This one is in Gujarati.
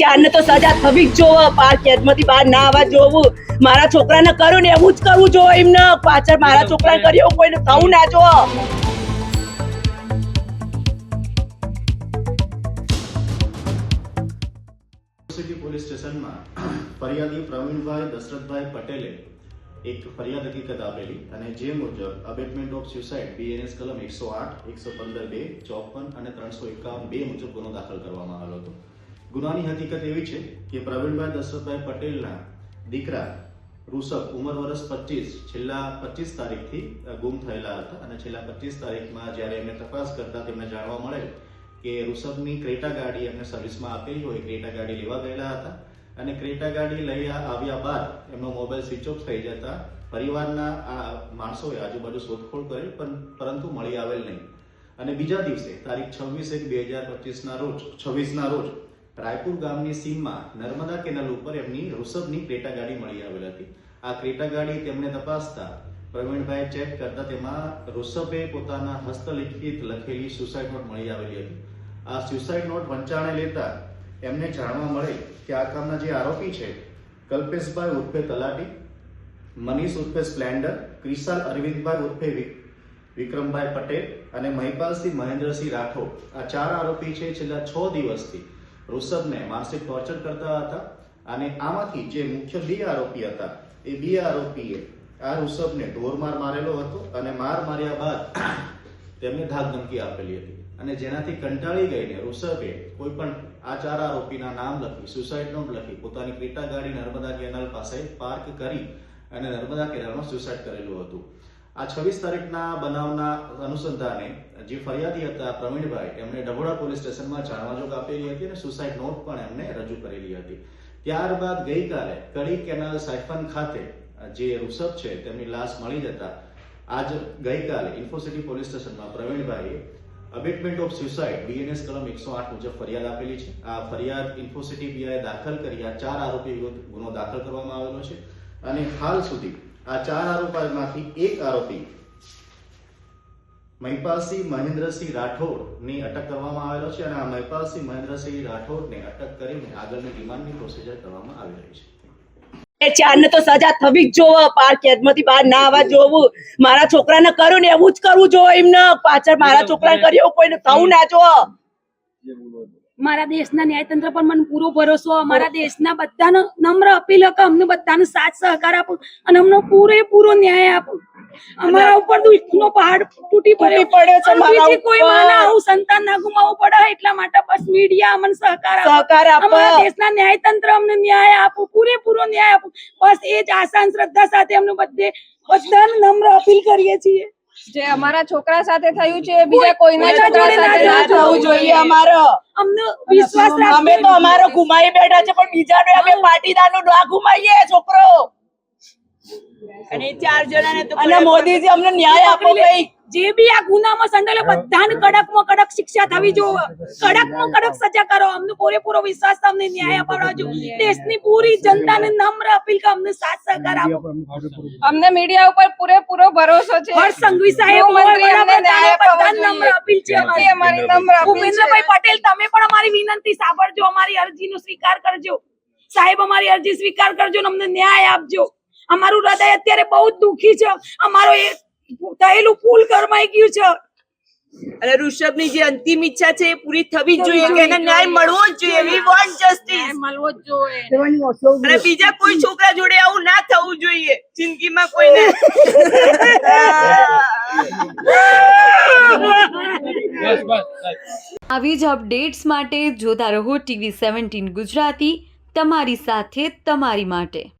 ચારને તો સજા થવી જ જોવે. બાર કેદમાંથી બહાર ના આવવા જોવું. મારા છોકરાને કર્યું ને એવું જ કરવું જોવો એમને. પાછળ મારા છોકરાને કર્યું કોઈને થવું ના જોવો. પોલીસ સ્ટેશનમાં ફરિયાદી પ્રવીણભાઈ દશરથભાઈ પટેલે એક ફરિયાદ હકીકત આપેલી અને જે મુજબ અબેટમેન્ટ ઓફ સ્યુસાઇડ બીએનએસ કલમ એકસો આઠ એકસો પંદર બે ચોપન અને ત્રણસો એકાવન બે મુજબ ગુનો દાખલ કરવામાં આવેલો હતો. ગુનાની હકીકત એવી છે કે પ્રવીણભાઈ દશરથભાઈ પટેલના દીકરા ઋષભ ઉંમર વર્ષ પચીસ, છેલ્લા પચીસ તારીખથી ગુમ થયેલા હતા અને છેલ્લા પચીસ તારીખમાં જ્યારે એમને તપાસ કરતા તેમને જાણવા મળેલ કે ઋષભની ક્રેટા ગાડી એમને સર્વિસમાં આપેલી હોય, ક્રેટા ગાડી લેવા ગયેલા હતા અને ક્રેટા ગાડી લઈ આવ્યા બાદ એમનો મોબાઈલ સ્વિચ ઓફ થઈ જતા પરિવારના આ માણસોએ આજુબાજુ શોધખોળ કરી પણ પરંતુ મળી આવેલ નહીં. અને બીજા દિવસે, તારીખ છવ્વીસ એક બે હજાર પચીસના રોજ, છવ્વીસના રોજ રાયપુર ગામની સીમમાં નર્મદા કેનાલ ઉપર એમની ઋષભની ક્રેટા ગાડી મળી આવેલ હતી. આ ક્રેટા ગાડી તેમને તપાસતા પ્રવીણભાઈ ચેક કરતા તેમાં ઋષભે પોતાના હસ્તલિખિત લખેલી સુસાઇડ નોટ મળી આવેલી હતી. આ સુસાઇડ નોટ વંચાણે લેતા એમને જાણવા મળે કે આ કામના જે આરોપી છે, કલ્પેશભાઈ ઉર્ફે તલાટી, મનીષ ઉર્ફે સ્પ્લેન્ડર, ક્રિશાલ અરવિંદભાઈ ઉર્ફે વિક્રમભાઈ પટેલ અને મહિપાલસિંહ મહેન્દ્રસિંહ રાઠોડ આ ચાર આરોપી છે છેલ્લા છ દિવસથી. ઋષભને માનસિક ટોર્ચર કરતા હતા અને આમાંથી જે મુખ્ય બે આરોપી હતા, એ બે આરોપીએ આ ઋષભને ઢોરમાર મારેલો હતો અને માર માર્યા બાદ તેમને ધાક ધમકી આપેલી હતી. અને જેનાથી કંટાળી ગઈને ઋષભે કોઈ પણ આ ચાર આરોપીના નામ લખી સુસાઇડ નોટ લખી, પોતાની ક્રેટા ગાડી નર્મદા કેનાલ પાસે પાર્ક કરી અને નર્મદા કેનાલમાં સુસાઇડ કરેલું હતું. આ છવ્વીસ તારીખના બનાવના અનુસંધાને જે ફરિયાદી હતા પ્રવીણભાઈ, એમણે ડભોડા પોલીસ સ્ટેશનમાં જાણવાજોગ આપેલી હતી અને સુસાઇડ નોટ પણ એમને રજૂ કરેલી હતી. ત્યારબાદ ગઈકાલે કડી કેનાલ સાયફન ખાતે જે ઋષભ છે, તેમની લાશ મળી જતા આજ ગઈકાલે ઇન્ફોસિટી પોલીસ સ્ટેશનમાં પ્રવીણભાઈએ અબેટમેન્ટ ઓફ સ્યુસાઇડ બીએનએસ કલમ એકસો આઠ મુજબ ફરિયાદ આપેલી છે. આ ફરિયાદ ઇન્ફોસિટી બીઆઈ દાખલ કરી, આ ચાર આરોપી વિરુદ્ધ ગુનો દાખલ કરવામાં આવેલો છે. અને હાલ સુધી આ ચાર આરોપીમાંથી એક આરોપી મહિપાલસિંહ મહેન્દ્રસિંહ રાઠોડની અટક કરવામાં આવેલો છે અને આ મહિપાલસિંહ મહેન્દ્રસિંહ રાઠોડને અટક કરીને આગળની રિમાન્ડની પ્રોસિજર કરવામાં આવી રહી છે. ચારને તો સજા થવી જ જોવો બાર કેદમાંથી બહાર ના આવવા જોવું. મારા છોકરાને કર્યું ને એવું જ કરવું જોઈએ એમને. પાછળ મારા છોકરાને કર્યું કોઈને થવું ના જોવે મારા દેશના ન્યાયતંત્ર પર મને પૂરો ભરોસો અમારા દેશના બધાનો નમ્ર અપીલ કે અમને બધાને સાથ સહકાર આપો અને અમને પૂરેપૂરો ન્યાય આપો. અમારા ઉપર દુઃખનો પહાડ તૂટી પડ્યો. પડ્યો છે મારા કોઈ માના આવું સંતાન ના ગુમાવવું પડે એટલા માટે બસ મીડિયા અમને સહકાર આપો. સહકાર આપો. અમારા દેશના ન્યાયતંત્ર અમને ન્યાય આપો પૂરેપૂરો ન્યાય આપો. બસ એ જ આશા શ્રદ્ધા સાથે અમને બધે બધાને નમ્ર અપીલ કરીએ છીએ. જે અમારા છોકરા સાથે થયું છે એ બીજા કોઈના છોકરા ના સાથે ના થવું જોઈએ. અમારો. અમને વિશ્વાસ અમે તો અમારો ગુમાવી બેઠા છે પણ બીજાનો અમે પાટીદારનો ના ગુમાવીએ છોકરો. અને ચાર જણાને તો અને મોદીજી અમને ન્યાય આપો કઈ. જે બી આ ગુનામાં સંડોલે બધાને કડકમાં કડક શિક્ષા થવી જોઈએ કડકમાં કડક સજા કરો. અમને પૂરેપૂરો વિશ્વાસ છે, અમને ન્યાય અપાવજો દેશની પૂરી જનતાને નમ્ર અપીલ કે અમને સાથ સહકાર આપો. અમને મીડિયા ઉપર પૂરેપૂરો ભરોસો છે. હર સંઘવી સાહેબ અમને ન્યાય વડાપ્રધાન બધાને નમ્ર અપીલ છે. અમારી. નમ્ર અપીલ ભૂપેન્દ્રભાઈ પટેલ તમે પણ અમારી વિનંતી સાંભળજો અમારી અરજીનો સ્વીકાર કરજો. સાહેબ અમારી અરજી સ્વીકાર કરજો અને અમને ન્યાય આપજો. અમારું હૃદય અત્યારે બહુ જ દુખી છે. અમારો એ થયેલું ફૂલ કરમાઈ ગયું છે. અને ઋષભની જે અંતિમ ઈચ્છા છે એ પૂરી થવી જ જોઈએ કે એને ન્યાય મળવો જ જોઈએ. વી વોન્ટ જસ્ટિસ મળવો જ જોઈએ. અને બીજા કોઈ છોકરા જોડે આવું ના થવું જોઈએ. જિંદગીમાં કોઈને. આવી જ અપડેટ્સ માટે જોતા રહો ટીવી સેવન્ટીન ગુજરાતી તમારી સાથે તમારી માટે.